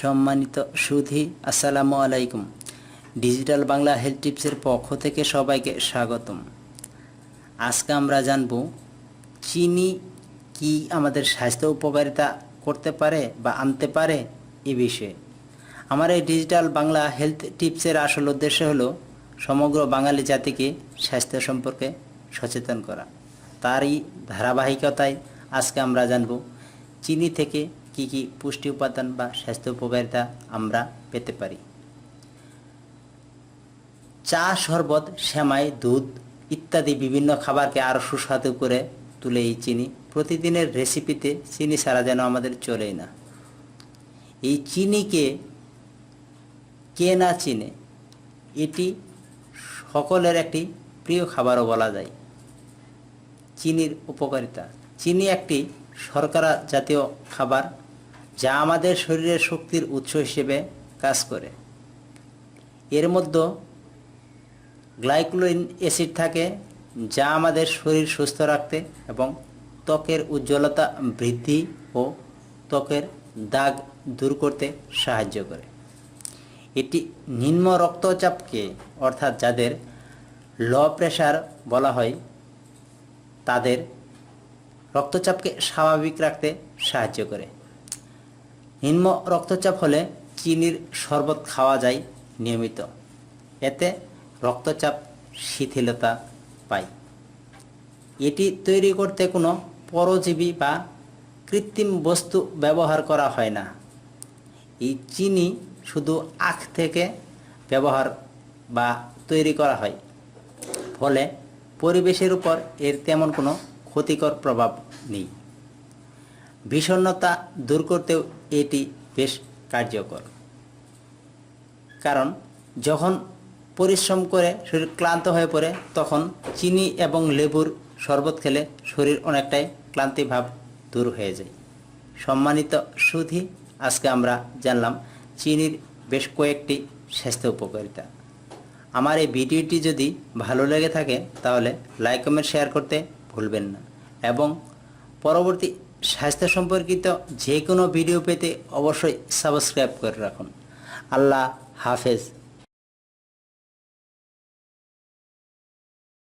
সম্মানিত সুধি, আসসালামু আলাইকুম। ডিজিটাল বাংলা হেলথ টিপসের পক্ষ থেকে সবাইকে স্বাগতম। আজকে আমরা জানব, চিনি কি আমাদের স্বাস্থ্য উপকারিতা করতে পারে বা আনতে পারে এ বিষয়ে। আমার এই ডিজিটাল বাংলা হেলথ টিপসের আসল উদ্দেশ্য হলো সমগ্র বাঙালি জাতিকে স্বাস্থ্য সম্পর্কে সচেতন করা। তারই ধারাবাহিকতায় আজকে আমরা জানব, চিনি থেকে কি কি পুষ্টি উপাদান বা স্বাস্থ্য উপকারিতা আমরা পেতে পারি? চা, শরবত, সেমাই, দুধ ইত্যাদি বিভিন্ন খাবারকে আরও সুস্বাদু করে তুলে এই চিনি। প্রতিদিনের রেসিপিতে চিনি ছাড়া যেন আমাদের চলেই না। এই চিনিকে কে না চিনে, এটি সকলের একটি প্রিয় খাবারও বলা যায়। চিনির উপকারিতা। চিনি একটি শর্করা জাতীয় খাবার, যা আমাদের শরীরের শক্তির উৎস হিসেবে কাজ করে। এর মধ্যে গ্লাইকোলিন অ্যাসিড থাকে, যা আমাদের শরীর সুস্থ রাখতে এবং ত্বকের উজ্জ্বলতা বৃদ্ধি ও ত্বকের দাগ দূর করতে সাহায্য করে। এটি নিম্ন রক্তচাপকে, অর্থাৎ যাদের লো প্রেশার বলা হয়, তাদের রক্তচাপকে স্বাভাবিক রাখতে সাহায্য করে। নিম্ন রক্তচাপ হলে চিনির শরবত খাওয়া যায় নিয়মিত। এতে রক্তচাপ শিথিলতা পায়। এটি তৈরি করতে কোনো পরজীবী বা কৃত্রিম বস্তু ব্যবহার করা হয় না। এই চিনি শুধু আখ থেকে ব্যবহার বা তৈরি করা হয়। ফলে পরিবেশের উপর এর তেমন কোনো ক্ষতিকর প্রভাব নেই। বিষণ্ণতা দূর করতেও এটি বেশ কার্যকর। কারণ যখন পরিশ্রম করে শরীর ক্লান্ত হয়ে পড়ে, তখন চিনি এবং লেবুর শরবত খেলে শরীর অনেকটাই ক্লান্তি ভাব দূর হয়ে যায়। সম্মানিত সুধি, আজকে আমরা জানলাম চিনির বেশ কয়েকটি স্বাস্থ্য উপকারিতা। আমার এই ভিডিওটি যদি ভালো লেগে থাকে, তাহলে লাইক কমেন্ট শেয়ার করতে ভুলবেন না। এবং পরবর্তী স্বাস্থ্য সম্পর্কিত যে কোনো ভিডিও পেতে অবশ্যই সাবস্ক্রাইব করে রাখুন। আল্লাহ হাফেজ।